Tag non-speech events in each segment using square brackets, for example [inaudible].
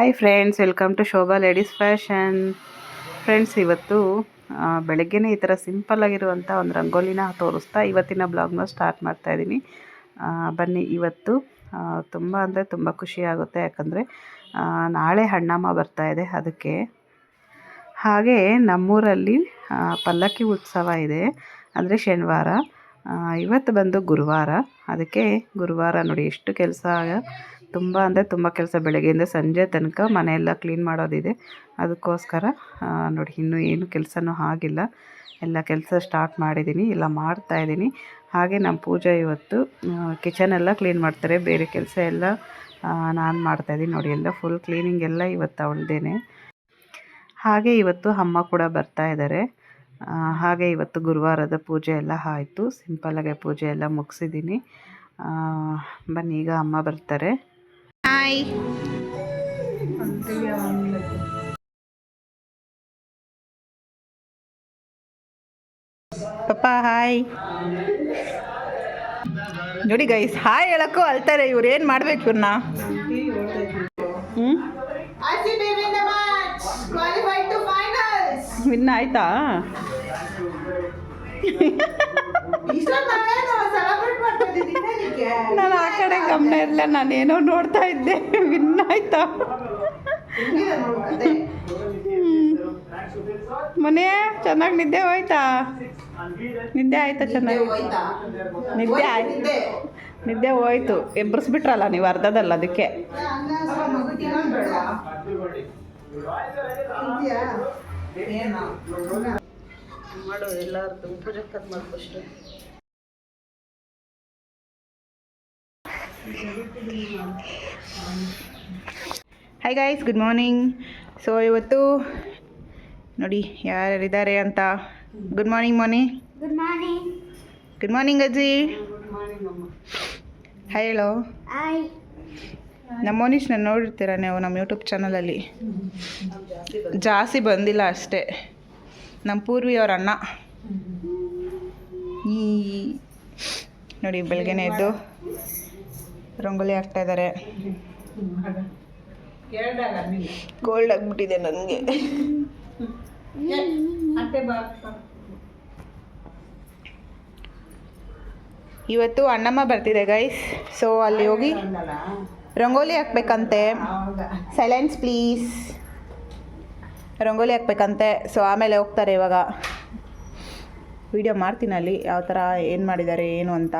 Hi friends welcome to Shobha ladies fashion friends ಇವತ್ತು ಬೆಳಗ್ಗೆನೆ ಈ ಥರ ಸಿಂಪಲ್ ಆಗಿರುವಂಥ ಒಂದು ರಂಗೋಲಿನ ತೋರಿಸ್ತಾ ಇವತ್ತಿನ ಬ್ಲಾಗ್ನ ಸ್ಟಾರ್ಟ್ ಮಾಡ್ತಾ ಇದ್ದೀನಿ. ಬನ್ನಿ ಇವತ್ತು ತುಂಬ ಅಂದರೆ ತುಂಬ ಖುಷಿ ಆಗುತ್ತೆ. ಯಾಕಂದರೆ ನಾಳೆ ಹಣ್ಣಮ್ಮ ಬರ್ತಾ ಇದೆ. ಅದಕ್ಕೆ, ಹಾಗೆ ನಮ್ಮೂರಲ್ಲಿ ಪಲ್ಲಕ್ಕಿ ಉತ್ಸವ ಇದೆ. ಅಂದರೆ ಶನಿವಾರ ಇವತ್ತು ಬಂದು ಗುರುವಾರ. ಅದಕ್ಕೆ ಗುರುವಾರ ನೋಡಿ, ಎಷ್ಟು ಕೆಲಸ ತುಂಬ ಅಂದರೆ ತುಂಬ ಕೆಲಸ ಬೆಳಗ್ಗೆಯಿಂದ ಸಂಜೆ ತನಕ ಮನೆಯೆಲ್ಲ ಕ್ಲೀನ್ ಮಾಡೋದಿದೆ. ಅದಕ್ಕೋಸ್ಕರ ನೋಡಿ ಇನ್ನೂ ಏನು ಕೆಲಸನೂ ಆಗಿಲ್ಲ. ಎಲ್ಲ ಕೆಲಸ ಸ್ಟಾರ್ಟ್ ಮಾಡಿದ್ದೀನಿ ಮಾಡ್ತಾ ಇದ್ದೀನಿ. ಹಾಗೆ ನಮ್ಮ ಪೂಜೆ ಇವತ್ತು ಕಿಚನ್ ಎಲ್ಲ ಕ್ಲೀನ್ ಮಾಡ್ತಾರೆ. ಬೇರೆ ಕೆಲಸ ಎಲ್ಲ ನಾನು ಮಾಡ್ತಾಯಿದ್ದೀನಿ ನೋಡಿ, ಎಲ್ಲ ಫುಲ್ ಕ್ಲೀನಿಂಗ್ ಎಲ್ಲ ಇವತ್ತು ಅವಳದೇನೆ. ಹಾಗೆ ಇವತ್ತು ಅಮ್ಮ ಕೂಡ ಬರ್ತಾ ಇದ್ದಾರೆ. ಹಾಗೆ ಇವತ್ತು ಗುರುವಾರದ ಪೂಜೆ ಎಲ್ಲ ಆಯಿತು. ಸಿಂಪಲ್ಲಾಗೆ ಪೂಜೆ ಎಲ್ಲ ಮುಗಿಸಿದ್ದೀನಿ. ಬನ್ನಿ, ಈಗ ಅಮ್ಮ ಬರ್ತಾರೆ. ಹಾಯ್ ಪಪ್ಪ ಹಾಯ್ ನೋಡಿ ಗೈಸ್ ಹಾಯ್ ಹೇಳಕ್ಕೂ ಅಳ್ತಾರೆ ಇವ್ರು ಏನು ಮಾಡ್ಬೇಕು ಇವ್ರನ್ನ ಹ್ಞೂ RCB win the match! Qualified to finals! Win ಆಯ್ತಾ [laughs] ನಾನು ಆ ಕಡೆ ಗಮನ ಇರಲಿಲ್ಲ ನಾನೇನೋ ನೋಡ್ತಾ ಇದ್ದೆ. ವಿನ್ ಆಯ್ತಾ ಮನೆ ಚೆನ್ನಾಗಿ ನಿದ್ದೆ ಹೋಯ್ತಾ? ನಿದ್ದೆ ಆಯ್ತಾ ಚೆನ್ನಾಗಿ? ಹೋಯ್ತಾ? ನಿದ್ದೆ ಆಯ್ತು. ನಿದ್ದೆ. ಹೋಯ್ತು. ಎಬ್ಬರಿಸ್ಬಿಟ್ರಲ್ಲ ನೀವು ಅರ್ಧದಲ್ಲ ಅದಕ್ಕೆ. ಏನು? ಮಾಡು ಎಲ್ಲಾರ್ದು ಪೂಜೆ ಮಾಡಿ first hi guys good morning so ಇವತ್ತು ನೋಡಿ ಯಾರ್ಯಾರಿದ್ದಾರೆ ಅಂತ. Good morning Moni good morning good morning ಅಜ್ಜಿ. ಹಾಯ್ ಹೇಳೋ ನಮ್ಮ ಮೋನೀಶ್ ನಾನು ನೋಡಿರ್ತೀರ ನೀವು ನಮ್ಮ ಯೂಟ್ಯೂಬ್ ಚಾನಲಲ್ಲಿ ಜಾಸ್ತಿ ಬಂದಿಲ್ಲ ಅಷ್ಟೇ. ನಮ್ಮ ಪೂರ್ವಿ ಅವ್ರ ಅಣ್ಣ. ಈ ನೋಡಿ ಬೆಳಗ್ಗೆನೇ ಎದ್ದು. ರಂಗೋಲಿ ಹಾಕ್ತಾ ಇದ್ದಾರೆ ಕೋಲ್ಡ್ ಆಗಿಬಿಟ್ಟಿದೆ ನನಗೆ ಇವತ್ತು ಅಣ್ಣಮ್ಮ ಬರ್ತಿದೆ ಗೈಸ್ ಸೊ ಅಲ್ಲಿ ಹೋಗಿ ರಂಗೋಲಿ ಹಾಕ್ಬೇಕಂತೆ. ಸೈಲೆನ್ಸ್ ಪ್ಲೀಸ್ ರಂಗೋಲಿ ಹಾಕ್ಬೇಕಂತೆ. ಸೊ ಆಮೇಲೆ ಹೋಗ್ತಾರೆ ಇವಾಗ. ವಿಡಿಯೋ ಮಾಡ್ತೀನಿ ಅಲ್ಲಿ ಯಾವ ಥರ ಏನು ಮಾಡಿದ್ದಾರೆ, ಏನು ಅಂತ.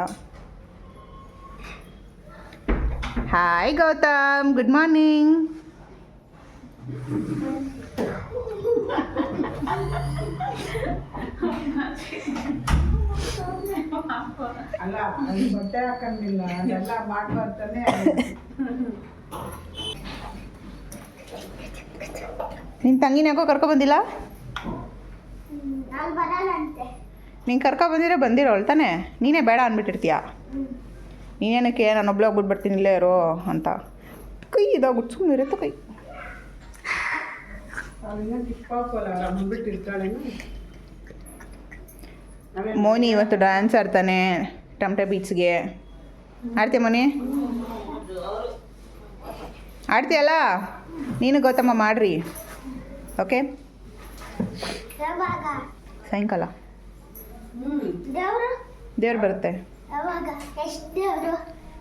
ಹಾಯ್ ಗೌತಮ್ ಗುಡ್ ಮಾರ್ನಿಂಗ್ ಅಲ್ಲ ಬಟ್ಟೆ ಹಾಕೊಂಡಿಲ್ಲ ಅದೆಲ್ಲ ಮಾಡ್ಬರ್ತಾನೆ ನಿನ್ನ ತಂಗಿನ ಯಾಕೋ ಕರ್ಕೊ ಬಂದಿಲ್ಲ? ನೀನ್ ಕರ್ಕೊ ಬಂದಿರ ಬಂದಿರೋಳ್ತಾನೆ ನೀನೇ ಬೇಡ ಅಂದ್ಬಿಟ್ಟಿರ್ತೀಯ? ನೀನೇನಕ್ಕೆ ನಾನು ಹೋಗ್ಬಿಟ್ಟು ಬರ್ತೀನಿ ಇಲ್ಲೇ ಇರೋ ಅಂತ. ಕೈ ಇದಾಗ್ಬಿಟ್ಟು ಸುಮ್ಮನೆ ಇರುತ್ತೆ ಕೈ. ಮೋನಿ ಇವತ್ತು ಡ್ಯಾನ್ಸ್ ಆಡ್ತಾನೆ ಟಮಟೆ ಬೀಚ್ಗೆ ಆಡ್ತೀಯ ಮೋನಿ? ಆಡ್ತೀಯಲ್ಲ? ನೀನು ಗೌತಮ್ಮ ಮಾಡ್ರಿ. ಓಕೆ? ಸಾಯಂಕಾಲ. ದೇವರು? ದೇವ್ರು ಬರುತ್ತೆ.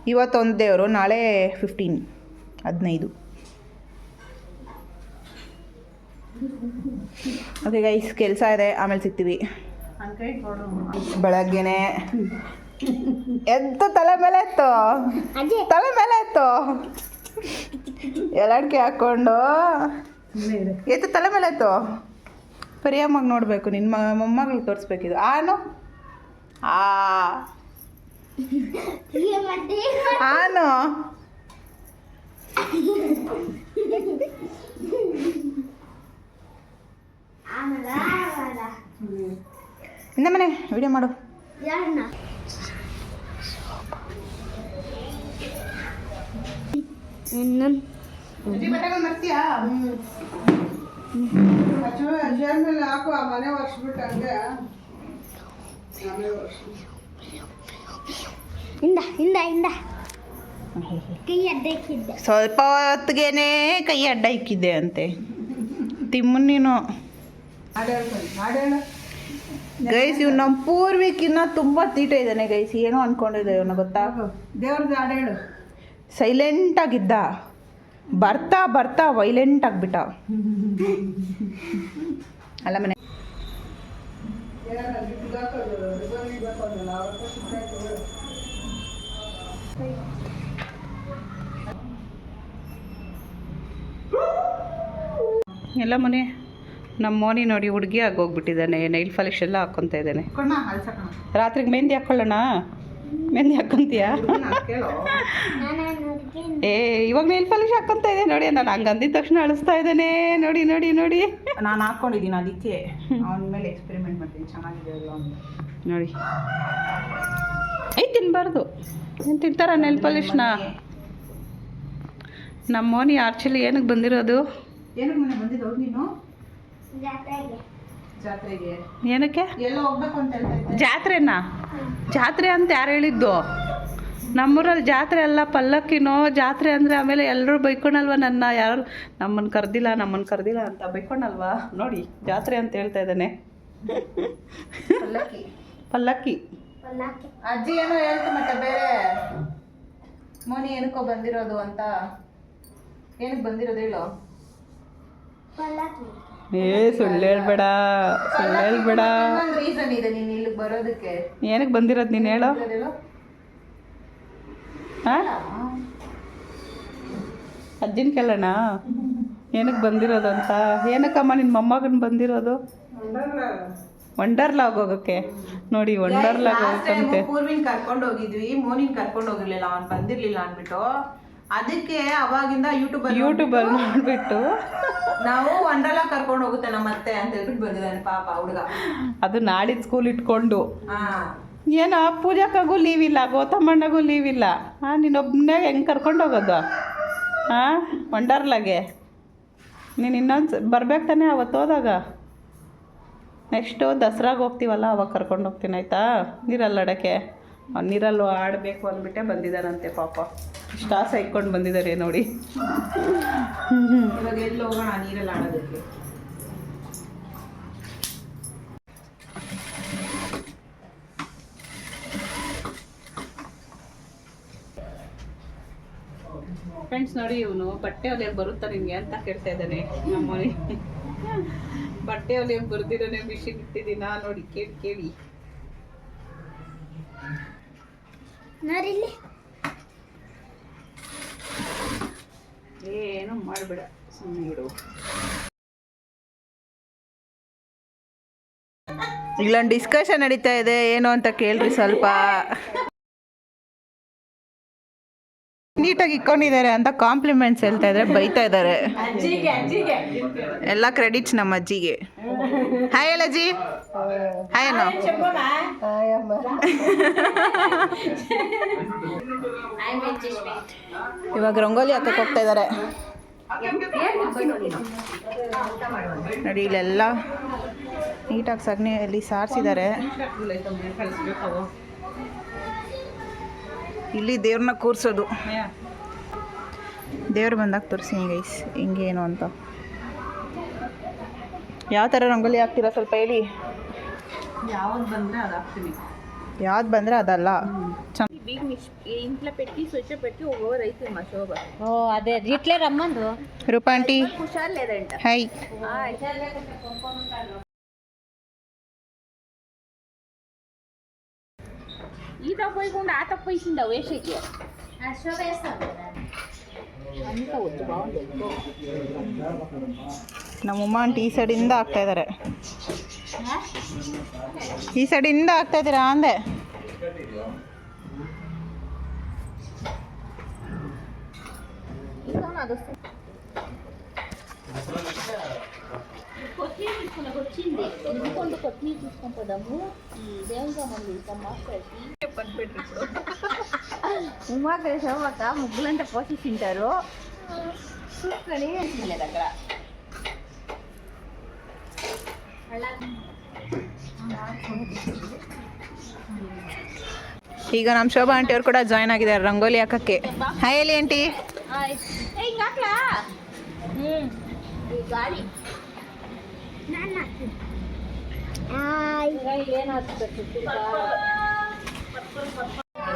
ಇವತ್ತೊಂದು ದೇವರು ನಾಳೆ ಫಿಫ್ಟೀನ್ ಹದಿನೈದು. ಓಕೆ ಗೈಸ್ ಕೆಲಸ ಇದೆ ಆಮೇಲೆ ಸಿಗ್ತೀವಿ. ಬೆಳಗ್ಗೆನೆ. ಎದ್ದು ತಲೆ ಮೇಲೆ ಇತ್ತು ತಲೆ ಮೇಲೆ ಇತ್ತು ಎಲ್ಲಡ್ಕೆ ಹಾಕ್ಕೊಂಡು. ಎತ್ತು ತಲೆ ಮೇಲೆ ಇತ್ತು ಪರಿಯಮ್ಮಗೆ ನೋಡಬೇಕು ನಿನ್ನ ಮೊಮ್ಮಗಳಿಗೆ ತೋರಿಸ್ಬೇಕಿದು. ಆನು ಆ. ಆನು? ಇಂದ ಮನೆ ವಿಡಿಯೋ ಮಾಡು. ಯಾರನ್ನ ಇನ್ನು ಅಜ್ಜು ಅಜ್ಜರ ಮೇಲೆ ಹಾಕು ಆ ಮನೆ ಒರ್ಸ್ಬಿಟ್ಟು ಹಂಗೆ. ಹಿಂದ ಹಿಂದ ಇಂದ ಕೈ ಅಡ್ಡಕ್ಕಿದ್ದೆ ಸ್ವಲ್ಪ ಹೊತ್ತಿಗೆನೆ ಕೈ ಅಡ್ಡ ಇಕ್ಕಿದ್ದೆ ಅಂತೆ. ತಿಮ್ಮು ನೀನು. ಗೈಸ್ ಇವ್ ನಮ್ಮ ಪೂರ್ವಿಕಿನ್ನ ತುಂಬ ತೀಟ ಇದ್ದಾನೆ ಗೈಸ್. ಏನೋ ಅನ್ಕೊಂಡಿದ್ದೆ ಇವನ ಗೊತ್ತಾ? ದೇವ್ರದ್ದು ಹಾಡು ಹೇಳು. ಸೈಲೆಂಟ್ ಆಗಿದ್ದ. ಬರ್ತಾ ಬರ್ತಾ ವೈಲೆಂಟ್ ಆಗ್ಬಿಟ್ಟ. ಅಲ್ಲ ಮನೆ. ಎಲ್ಲ ಮನೆ ನಮ್ಮ ಮೋನಿ ನೋಡಿ ಹುಡುಗಿ ಆಗೋಗ್ಬಿಟ್ಟಿದ್ದಾನೆ ನೈಲ್ ಪಾಲಿಶ್ ಎಲ್ಲ ಹಾಕ್ಕೊತಾ ಇದ್ದಾನೆ. ರಾತ್ರಿಗೆ ಮೆಹಂದಿ ಹಾಕ್ಕೊಳ್ಳೋಣ ಮೆಹಂದಿ ಹಾಕ್ಕೊಂತೀಯಾ? ನೋಡ್ಗೆ ಏ ಇವಾಗ ನೈಲ್ ಫಾಲಿಶ್ ಹಾಕ್ಕೊಂತ ಇದೆ ನೋಡಿ ನಾನು ಹಂಗೆ ಅಂದಿದ ತಕ್ಷಣ ಅಳಿಸ್ತಾ ಇದ್ದಾನೆ. ನೋಡಿ ನೋಡಿ ನೋಡಿ. ನಾನು ಹಾಕ್ಕೊಂಡಿದ್ದೀನಿ ಅದಕ್ಕೆ. ಅವನ ಮೇಲೆ ಎಕ್ಸ್ಪೆರಿಮೆಂಟ್ ಮಾಡ್ತೀನಿ ಚೆನ್ನಾಗಿದೆ ನೋಡಿ. ಐ ತಿನ್ಬಾರ್ದು. ಏನು ತಿಂತಾರ ನೈಲ್ ಪಾಲಿಶ್ನ ನಮ್ಮ ಮೋನಿ ಆರ್ಚಲಿ ಏನಕ್ಕೆ ಬಂದಿರೋದು? ಏನಕ್ಕೆ ಮನೆ ನೀನು? ಜಾತ್ರೆಗೆ. ಜಾತ್ರೆಗೆ. ಏನಕ್ಕೆ? ಎಲ್ಲ ಹೋಗ್ಬೇಕು ಅಂತ ಹೇಳ್ತಾ ಜಾತ್ರೆನಾ? ಜಾತ್ರೆ ಅಂತ ಯಾರು ಹೇಳಿದ್ದು? ನಮ್ಮೂರಲ್ಲಿ ಜಾತ್ರೆ ಅಲ್ಲ ಪಲ್ಲಕ್ಕಿನೋ ಜಾತ್ರೆ ಅಂದರೆ ಆಮೇಲೆ ಎಲ್ಲರೂ ಬೈಕೊಂಡಲ್ವ ನನ್ನ ಯಾರು ನಮ್ಮನ್ನು ಕರೆದಿಲ್ಲ ನಮ್ಮನ್ನು ಕರೆದಿಲ್ಲ ಅಂತ ಬೈಕೊಂಡಲ್ವಾ? ನೋಡಿ ಜಾತ್ರೆ ಅಂತ ಹೇಳ್ತಾ ಇದ್ದಾನೆ. ಪಲ್ಲಕ್ಕಿ. ಪಲ್ಲಕ್ಕಿ. ಪಲ್ಲಾಕಿ ಅಜ್ಜಿ ಏನೋ ಹೇಳ್ತು ಮತ್ತೆ ಬೇರೆ. ಮೋನಿ ಏನಕ್ಕೋ ಬಂದಿರೋದು ಅಂತ. ಏನಕ್ಕೆ ಬಂದಿರೋದು ಹೇಳು. ಏ ಸುಳ್ಳು ಹೇಳ್ಬೇಡ ಸುಳ್ಳು ಹೇಳ್ಬೇಡ. ರೀಸನ್ ಇದೆ ನೀನು ಇಲ್ಲಿಗೆ ಬರೋದಕ್ಕೆ. ಏನಕ್ಕೆ ಬಂದಿರೋದು ನೀನು ಹೇಳು. ಅಜ್ಜಿನ ಕೇಳೋಣ? ಏನಕ್ಕೆ ಬಂದಿರೋದಂತ ಅಂತ? ಏನಕ್ಕಮ್ಮ ನಿನ್ನ ಮೊಮ್ಮಗನ ಬಂದಿರೋದು? ವಂಡರ್ಲಾಗ್ ಹೋಗೋಕ್ಕೆ ನೋಡಿ ವಂಡರ್ಲಾಗ್ ಹೋಗ್ತಂತೆ. ಪೂರ್ವಿನ್ ಕರ್ಕೊಂಡು ಹೋಗಿದ್ವಿ ಮೋನಿನ್ ಕರ್ಕೊಂಡು ಹೋಗಿರ್ಲಿಲ್ಲ ಅವ್ನು ಬಂದಿರಲಿಲ್ಲ ಅಂದ್ಬಿಟ್ಟು. ಅದಕ್ಕೆ ಅವಾಗಿಂದ ಯೂಟ್ಯೂಬ್ ಯೂಟ್ಯೂಬ್ ಅಲ್ಲಿ ನೋಡ್ಬಿಟ್ಟು ನಾವು ವಂಡರ್ಲಾ ಕರ್ಕೊಂಡು ಹೋಗುತ್ತೆ ನಮ್ಮ ಅತ್ತೆ ಅಂತ ಹೇಳ್ಬಿಟ್ಟು ಬಂದಿದ್ದಾನೆ ಪಾಪ ಹುಡುಗ. ಅದು ನಾಡಿದ್ದು ಸ್ಕೂಲ್ ಇಟ್ಕೊಂಡು. ಏನ ಪೂಜಾಕಾಗೂ ಲೀವ್ ಇಲ್ಲ ಗೌತಮಣ್ಣಗೂ ಲೀವ್ ಇಲ್ಲ. ಹಾಂ ನೀನೊಬ್ಬನೇ ಹೆಂಗೆ ಕರ್ಕೊಂಡು ಹೋಗೋದು? ಹಾಂ ವಂಡರ್ಲಾಗೆ ನೀನು ಇನ್ನೊಂದು ಬರ್ಬೇಕು ತಾನೇ ಅವತ್ತು ಹೋದಾಗ? ನೆಕ್ಸ್ಟು ದಸರಾಗೆ ಹೋಗ್ತೀವಲ್ಲ ಅವಾಗ ಕರ್ಕೊಂಡು ಹೋಗ್ತೀನಿ ಆಯಿತಾ? ನೀರಲ್ಲಿ ಆಡೋಕ್ಕೆ ಅವ್ನು ನೀರಲ್ಲೂ ಆಡಬೇಕು ಅಂದ್ಬಿಟ್ಟೆ ಬಂದಿದ್ದಾರಂತೆ ಪಾಪ. ಇಷ್ಟ ಆಸೆ ಇಟ್ಕೊಂಡು ಬಂದಿದ್ದಾರೆ ನೋಡಿ. ಇವಾಗ ಎಲ್ಲಿ ಹೋಗೋಣ? ನೀರಲ್ಲಿ ಆಡೋದಕ್ಕೆ ಫ್ರೆಂಡ್ಸ್ ನೋಡಿ ಇವನು ಬಟ್ಟೆ ಹೊಲಿಯಕ್ಕೆ ಬರುತ್ತಾ ನಿಮಗೆ ಅಂತ ಕೇಳ್ತಾ ಇದ್ದಾನೆ ನಮ್ಮನೆ. ಬಟ್ಟೆ ಹೊಲಿಯಕ್ಕೆ ಬರ್ದಿರೋನೆ ಮಿಷಿನ್ ಇಟ್ಟಿದ್ದೀನಾ ನೋಡಿ ಕೇಳಿ ಕೇಳಿ. ನೋಡಿಲ್ಲಿ ಏನು ಮಾಡಬೇಡ ಸುಮ್ಮನೆ ಬಿಡು ಇಲ್ಲೊಂದು ಡಿಸ್ಕಷನ್ ನಡೀತಾ ಇದೆ ಏನು ಅಂತ ಕೇಳ್ರಿ ಸ್ವಲ್ಪ. ನೀಟಾಗಿ ಇಕ್ಕೊಂಡಿದ್ದಾರೆ ಅಂತ ಕಾಂಪ್ಲಿಮೆಂಟ್ಸ್ ಹೇಳ್ತಾ ಇದ್ದಾರೆ ಬೈತಾ ಇದ್ದಾರೆ. ಎಲ್ಲ ಕ್ರೆಡಿಟ್ಸ್ ನಮ್ಮ ಅಜ್ಜಿಗೆ. ಹಾಯ್ ಅಲ್ಲ ಅಜ್ಜಿ ಹಾಯ್ ಏನೋ ಇವಾಗ ರಂಗೋಲಿ ಹಾಕಕ್ಕೆ ಹೋಗ್ತಾ ಇದ್ದಾರೆ. ನೋಡಿ ಇಲ್ಲೆಲ್ಲ ನೀಟಾಗಿ ಸಗಣಿಯಲ್ಲಿ ಸಾರಿಸಿದ್ದಾರೆ. ಇಲ್ಲಿ ದೇವ್ರನ್ನ ಕೂರಿಸೋದು ದೇವ್ರು ಬಂದಾಗ ತೋರಿಸಿ ಗೈಸ್ ಹಿಂಗೆ ಏನು ಅಂತ ಯಾವ ಥರ ರಂಗೋಲಿ ಹಾಕ್ತೀರಾ ಸ್ವಲ್ಪ ಹೇಳಿ ಯಾವಾಗ ಬಂದ್ರೆ ಅದು ಹಾಕ್ತೀನಿ ಯಾವ್ದು ಬಂದರೆ ಅದಲ್ಲ ಚೆನ್ನ ఇంట్లో పెట్టి స్విచ్ పెట్టి ఓవర్ అయితే మా శోభ ಓ ಅದೇ ಇಟ್ಲೇ ರಮ್ಮಂದು ರೂಪಾ ಆಂಟಿ హుషారు లేదంట ಹಾಯ್ ఈత పోయకుండా ఆత పోయిందా వేసేకి ಅಶೋಕ అంతా వద్దు బాగుంది ನಮ್ಮಮ್ಮ ಆಂಟಿ ಈ ಸೈಡಿಂದ ಆಗ್ತಾ ಇದ್ದಾರೆ ಈ ಸೈಡಿಂದ ಆಗ್ತಾ ಇದ್ದೀರಾ ಅಂದೆ కొత్తిమీర తీసుకున్నాక వచ్చింది ఎందుకంటే కొత్తిమీర తీసుకొని పోదాము దేవుగా మళ్ళీ మాస్టర్కి ఉమాక శోభక ముగ్గులంతా పోషించారు చూసుకొని దగ్గర ಈಗ ನಮ್ಮ ಶೋಭಾ ಆಂಟಿ ಅವ್ರು ಕೂಡ ಜಾಯ್ನ್ ಆಗಿದ್ದಾರೆ ರಂಗೋಲಿ ಹಾಕಕ್ಕೆ ಹಾಯ್ ಎಲ್ಲಿ ಆಂಟಿ ಗಾಳಿ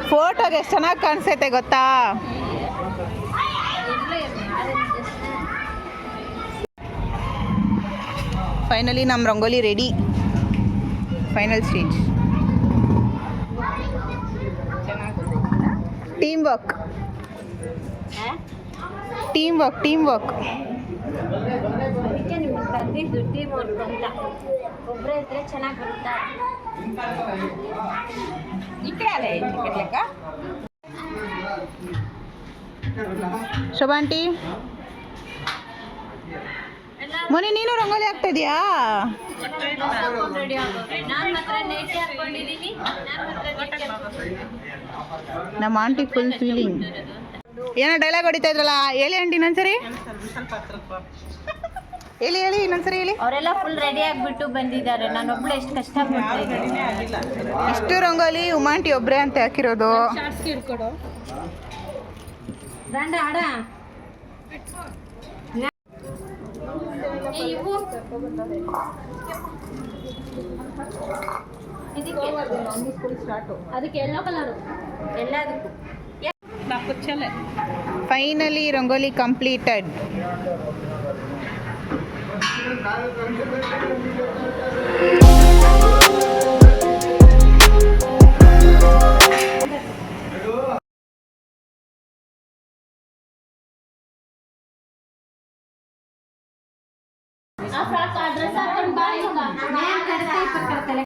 ಫೋಟೋಗೆ ಎಷ್ಟು ಚೆನ್ನಾಗಿ ಕಾಣಿಸೈತೆ ಗೊತ್ತಾ? ಫೈನಲಿ ನಮ್ಮ rangoli ready final stage team work team work team work ದುಡ್ಡಿ work ಅಂತ. ಒಬ್ಬರೇ ಇದ್ರೆ ಚೆನ್ನಾಗಿ ಬರುತ್ತಾ? ಶೋಭಾಂಟಿ? ಮೊನ್ನೆ ನೀನು ರಂಗೋಲಿ ಮಾತ್ರ ನಮ್ಮ ಆಂಟಿ ಫುಲ್ ಫೀಲಿಂಗ್ ಏನೋ ಡೈಲಾಗ್ ಹೊಡಿತಾ ಇದ್ರಲ್ಲ, ಹೇಳಿ ಆಂಟಿ ಇನ್ನೊಂದ್ಸರಿ. ಹೇಳಿ ಹೇಳಿ ಇನ್ನೊಂದ್ಸರಿ ಹೇಳಿ. ಅವರೆಲ್ಲ ಫುಲ್ ರೆಡಿ ಆಗಿಬಿಟ್ಟು ಬಂದಿದ್ದಾರೆ. ನಾನು ಒಬ್ಳು ಎಷ್ಟು ಇದ್ದೀನಿ. ಇಷ್ಟು ರಂಗೋಲಿ ಉಮಾಂಟಿ ಒಬ್ರೆ ಅಂತ ಹಾಕಿರೋದು. ಅದಕ್ಕೆ ಎಲ್ಲೋ ಕಲರು ಎಲ್ಲದಕ್ಕೂ. ಫೈನಲಿ ರಂಗೋಲಿ ಕಂಪ್ಲೀಟೆಡ್ ಆ ಫ್ರಾಕ್ ಆ ಡ್ರೆಸ್ ಹಾಕೊಂಡು ಬಾ ಈಗ ನಾನು ಕಡ್ತೆ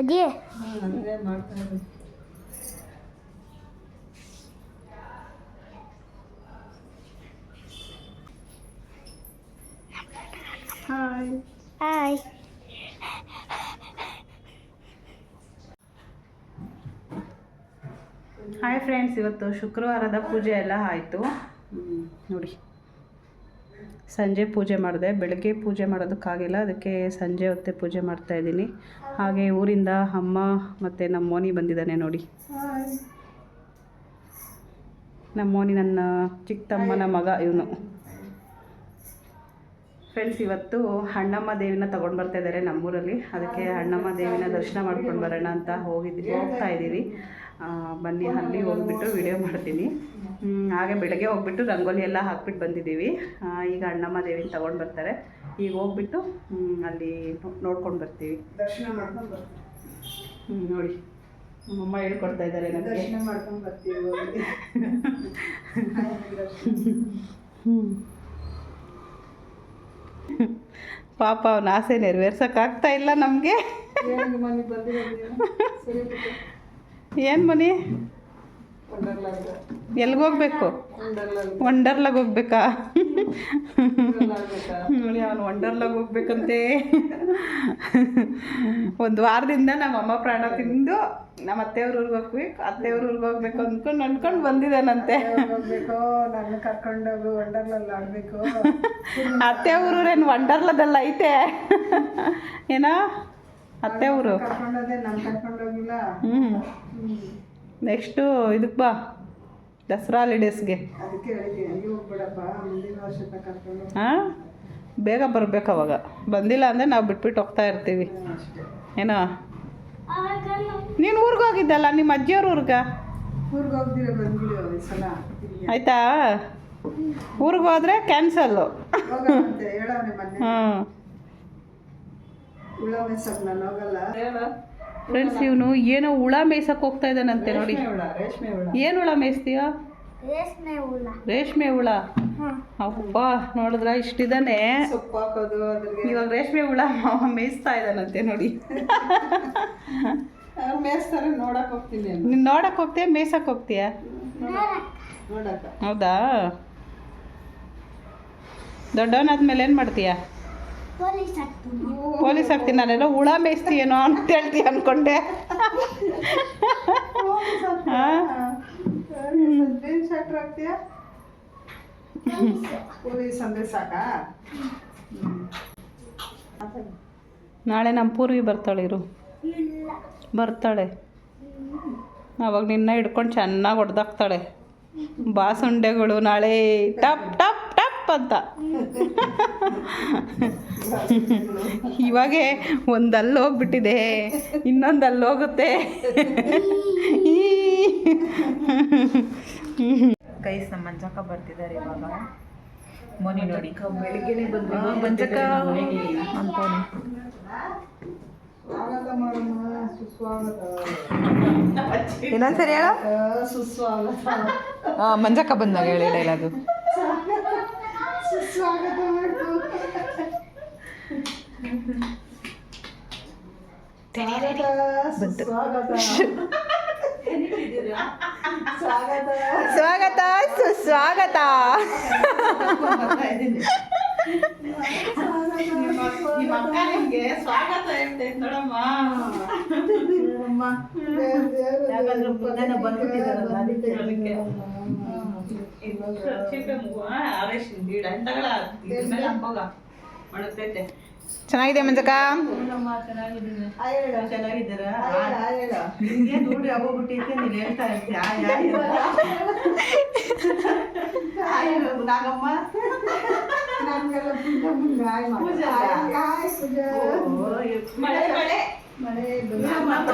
ಅದೇ. ಹಾಯ್ ಹಾಯ್ ಫ್ರೆಂಡ್ಸ್ ಇವತ್ತು ಶುಕ್ರವಾರದ ಪೂಜೆ ಎಲ್ಲ ಆಯಿತು. ನೋಡಿ. ಸಂಜೆ ಪೂಜೆ ಮಾಡಿದೆ. ಬೆಳಗ್ಗೆ ಪೂಜೆ ಮಾಡೋದಕ್ಕಾಗಿಲ್ಲ. ಅದಕ್ಕೆ ಸಂಜೆ ಹೊತ್ತೆ ಪೂಜೆ ಮಾಡ್ತಾ ಇದ್ದೀನಿ. ಹಾಗೆ ಊರಿಂದ ಅಮ್ಮ ಮತ್ತು ನಮ್ಮ ಮೋನಿ ಬಂದಿದ್ದಾನೆ ನೋಡಿ. ನಮ್ಮ ಮೋನಿ ನನ್ನ ಚಿಕ್ಕ ತಮ್ಮನ ಮಗ ಇವನು. ಫ್ರೆಂಡ್ಸ್ ಇವತ್ತು ಅಣ್ಣಮ್ಮ ದೇವಿನ ತೊಗೊಂಡು ಬರ್ತಾ ಇದ್ದಾರೆ ನಮ್ಮೂರಲ್ಲಿ. ಅದಕ್ಕೆ ಅಣ್ಣಮ್ಮ ದೇವಿನ ದರ್ಶನ ಮಾಡ್ಕೊಂಡು ಬರೋಣ ಅಂತ ಹೋಗಿದ್ವಿ, ಹೋಗ್ತಾ ಇದ್ದೀವಿ. ಬನ್ನಿ ಅಲ್ಲಿ ಹೋಗ್ಬಿಟ್ಟು ವಿಡಿಯೋ ಮಾಡ್ತೀನಿ. ಹಾಗೆ ಬೆಳಗ್ಗೆ ಹೋಗ್ಬಿಟ್ಟು ರಂಗೋಲಿ ಎಲ್ಲ ಹಾಕ್ಬಿಟ್ಟು ಬಂದಿದ್ದೀವಿ. ಈಗ ಅಣ್ಣಮ್ಮ ದೇವಿನ ತಗೊಂಡು ಬರ್ತಾರೆ. ಈಗ ಹೋಗ್ಬಿಟ್ಟು ಅಲ್ಲಿ ನೋಡ್ಕೊಂಡು ಬರ್ತೀವಿ. ದರ್ಶನ ಮಾಡ್ಕೊಂಡು ಬರ್ತೀವಿ. ಹ್ಞೂ ನೋಡಿ. ನಮ್ಮಮ್ಮ ಹೇಳ್ಕೊಡ್ತಾ ಇದ್ದಾರೆ ನನಗೆ. ದರ್ಶನ ಮಾಡ್ಕೊಂಡು ಬರ್ತೀವಿ. ಹ್ಞೂ ಪಾಪ ಅವನ ಆಸೆ ನೆರವೇರ್ಸೋಕ್ಕಾಗ್ತಾ ಇಲ್ಲ ನಮಗೆ. ಏನು ಮನಿ? ವಂಡರ್ಲಾಗ್ ಎಲ್ಲಿಗೆ ಹೋಗ್ಬೇಕು? ವಂಡರ್ಲಾಗ್ ಹೋಗ್ಬೇಕಾ? ನೋಡಿ ಅವನು ವಂಡರ್ಲಾಗ್ ಹೋಗ್ಬೇಕಂತೆ. ಒಂದು ವಾರದಿಂದ ನಮ್ಮ ಅಮ್ಮ ಪ್ರಾಣ ತಿಂದು ನಮ್ಮ ಅತ್ತೆಯವ್ರ ಊರಿಗೆ ಹೋಗ್ಬೇಕು ಅತ್ತೆಯವ್ರ ಊರಿಗೆ ಹೋಗ್ಬೇಕು ಅಂದ್ಕೊಂಡು ಅನ್ಕೊಂಡು ಬಂದಿದ್ದಾನಂತೆ. ನನ್ನ ಕರ್ಕೊಂಡೋಗು ವಂಡರ್ಲಲ್ಲಿ ಆಡ್ಬೇಕು. ಅತ್ತೆ ಊರೇನು ವಂಡರ್ಲದಲ್ಲ ಐತೆ ಏನೋ? ಅತ್ತೆ ಕರ್ಕೊಂಡೋಗಿಲ್ಲ. ಹ್ಞೂ ನೆಕ್ಸ್ಟು ಇದಕ್ಕೆ ಬಾ ದಸರಾ ಹಾಲಿಡೇಸ್ಗೆ ಹಾಂ? ಬೇಗ ಬರ್ಬೇಕು ಅವಾಗ. ಬಂದಿಲ್ಲ ಅಂದರೆ ನಾವು ಬಿಟ್ಬಿಟ್ಟು ಹೋಗ್ತಾ ಇರ್ತೀವಿ. ಏನೋ? ನೀನು ಊರಿಗೆ ಹೋಗಿದ್ದಲ್ಲ ನಿಮ್ಮ ಅಜ್ಜಿಯವ್ರ ಊರ್ಗ. ಆಯಿತಾ? ಊರಿಗೆ ಹೋದರೆ ಕ್ಯಾನ್ಸಲ್ಲು ಹೋಗಂತೆ ಹೇಳವ್ನೆ ಮೊನ್ನೆ ಹಾಂ ಉಳ್ಳ ಮೆಸ್ಸಕ್ ನಾನು ಹೋಗಲ್ಲ ಫ್ರೆಂಡ್ಸ್ ಇವನು ಏನೋ ಹುಳ ಮೇಯ್ಸಕ್ ಹೋಗ್ತಾ ಇದ್ದಾನಂತೆ ನೋಡಿ. ಏನು ಹುಳ ಮೇಯ್ಸ್ತೀಯ? ರೇಷ್ಮೆ ಹುಳ. ಅಬ್ಬ ನೋಡಿದ್ರ ಇಷ್ಟಿದಾನೆ. ಸೊಪ್ಪು ಹಾಕೋದು ಅದ್ರಿಗೆ. ಇವಾಗ ರೇಷ್ಮೆ ಹುಳ ಮಾವ ಮೇಯಿಸ್ತಾ ಇದ್ದಾನಂತೆ ನೋಡಿ. ನೋಡಕ್ ಹೋಗ್ತೀನಿ ನಾನು. ನೋಡಕ್ಕೆ ಹೋಗ್ತೀಯ ಮೇಯ್ಸಕ್ ಹೋಗ್ತೀಯ? ಹೌದಾ? ದೊಡ್ಡವನಾದ್ಮೇಲೆ ಏನು ಮಾಡ್ತೀಯ? ಪೊಲೀಸ್ ಆಗ್ತೀನಿ. ನಾನೆಲ್ಲ ಹುಳ ಮೇಯಿಸ್ತೀಯೇನೋ ಅಂತ ಹೇಳ್ತೀಯ ಅನ್ಕೊಂಡೆ. ನಾಳೆ ನಮ್ಮ ಪೂರ್ವಿ ಬರ್ತಾಳೆ ಇರು. ಬರ್ತಾಳೆ. ಅವಾಗ ನಿನ್ನ ಹಿಡ್ಕೊಂಡು ಚೆನ್ನಾಗಿ ಹೊಡೆದಾಕ್ತಾಳೆ. ಬಾಸುಂಡೆಗಳು ನಾಳೆ. ಟಪ್ ಟಪ್. ಅಂತ. ಇವಾಗೆ ಒಂದು ಹೋಗ್ಬಿಟ್ಟಿದೆ ಇನ್ನೊಂದು ಅಲ್ಲೋಗುತ್ತೆ ಕೈಸ್ ನಮ್ಮ ಮಂಜಕ್ಕ ಬರ್ತಿದ್ದಾರೆ ಇವಾಗ. ಮೋನಿ ನೋಡಿ. ಬೆಳಿಗ್ಗೆನೆ ಆ, ಮಂಜಕ್ಕ ಅಂತವನೆ ಇನ್ನೊಂದ್ಸರಿ ಹೇಳ. ಮಂಜಕ್ಕ ಬಂದಾಗ ಹೇಳಿ ಡೈಲಾಗು ಬಂತು. ಸ್ವಾಗತ. ಸುಸ್ವಾಗತ. ಸ್ವಾಗತ ಹೇಳ್ತೆ ಚೆನ್ನಾಗಿದೆ ಮಂಜಕ್ಕ [laughs]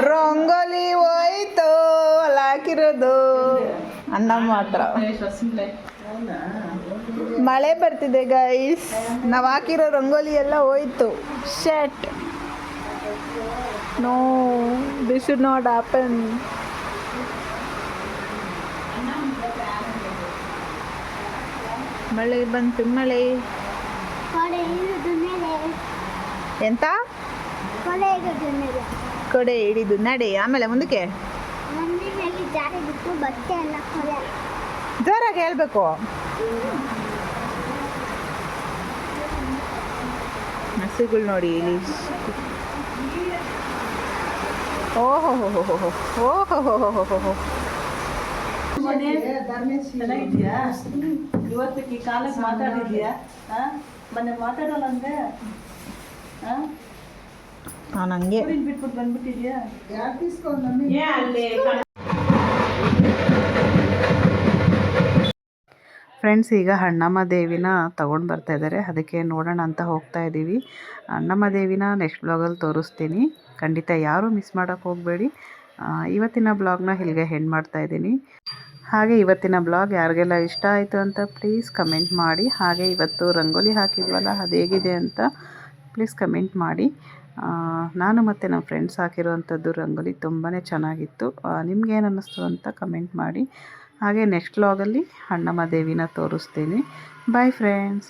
ರಂಗೋಲಿ ಹೋಯ್ತು ಅಲ್ಲಿ ಹಾಕಿರೋದು ಅನ್ನ ಮಾತ್ರ. ಮಳೆ ಬರ್ತಿದೆ ಗೈಸ್ ನಾವು ಹಾಕಿರೋ ರಂಗೋಲಿ ಎಲ್ಲ ಹೋಯ್ತು. Shit no this should not happen ಮಳೆ ಬಂತು ಮಳೆ. ಎಂತ? ಕೊಡೆ ಹಿಡಿದು ನಡೆ. ಆಮೇಲೆ ಮುಂದಕ್ಕೆ? ಜಾರಿ ಬಿಟ್ಟು ಬಟ್ಟೆ ಎಲ್ಲ ಕೊಲೆ. ಜೋರಾಗಿ ಹೇಳ್ಬೇಕು. ಹಸುಗಳು ನೋಡಿ ಇಲ್ಲಿ ಓಹೋ ಹೋ ಹೋ ಹೋ ಹೋ ಓಹೋ ಹೋ ಹೋ ಹೋ ಹೋ ಚೆನ್ನಾಗಿದ್ಯಾ ಇವತ್ತಿಗೆ ಈ ಕಾಲಕ್ಕೆ ಮಾತಾಡಿದ್ಯಾ ಮೊನ್ನೆ ಮಾತಾಡೋಲ್ಲ ಅಂದ್ರೆ ನಾನು ಹಂಗೆ ಬಿಟ್ಬಿಟ್ಟು ಬಂದ್ಬಿಟ್ಟಿದ್ಯಾ ಫ್ರೆಂಡ್ಸ್ ಈಗ ಅಣ್ಣಮ್ಮ ದೇವಿನ ತಗೊಂಡು ಬರ್ತಾ ಇದ್ದಾರೆ ಅದಕ್ಕೆ ನೋಡೋಣ ಅಂತ ಹೋಗ್ತಾ ಇದ್ದೀವಿ ಅಣ್ಣಮ್ಮ ದೇವಿನ ನೆಕ್ಸ್ಟ್ ಬ್ಲಾಗಲ್ಲಿ ತೋರಿಸ್ತೀನಿ. ಖಂಡಿತ ಯಾರೂ ಮಿಸ್ ಮಾಡೋಕ್ಕೆ ಹೋಗಬೇಡಿ. ಇವತ್ತಿನ ಬ್ಲಾಗ್ನ ಇಲ್ಲಿಗೆ ಹೆಣ್ಣು ಮಾಡ್ತಾ ಇದ್ದೀನಿ. ಹಾಗೆ ಇವತ್ತಿನ ಬ್ಲಾಗ್ ಯಾರಿಗೆಲ್ಲ ಇಷ್ಟ ಆಯಿತು ಅಂತ ಪ್ಲೀಸ್ ಕಮೆಂಟ್ ಮಾಡಿ. ಹಾಗೆ ಇವತ್ತು ರಂಗೋಲಿ ಹಾಕಿದ್ವಲ್ಲ, ಅದು ಹೇಗಿದೆ ಅಂತ ಪ್ಲೀಸ್ ಕಮೆಂಟ್ ಮಾಡಿ. ನಾನು ಮತ್ತು ನಮ್ಮ ಫ್ರೆಂಡ್ಸ್ ಹಾಕಿರುವಂಥದ್ದು ರಂಗೋಲಿ ತುಂಬಾ ಚೆನ್ನಾಗಿತ್ತು. ನಿಮ್ಗೇನು ಅನ್ನಿಸ್ತು ಅಂತ ಕಮೆಂಟ್ ಮಾಡಿ. ಹಾಗೆ ನೆಕ್ಸ್ಟ್ ವ್ಲಾಗಲ್ಲಿ ಅಣ್ಣಮ್ಮ ದೇವಿನ ತೋರಿಸ್ತೀನಿ. Bye friends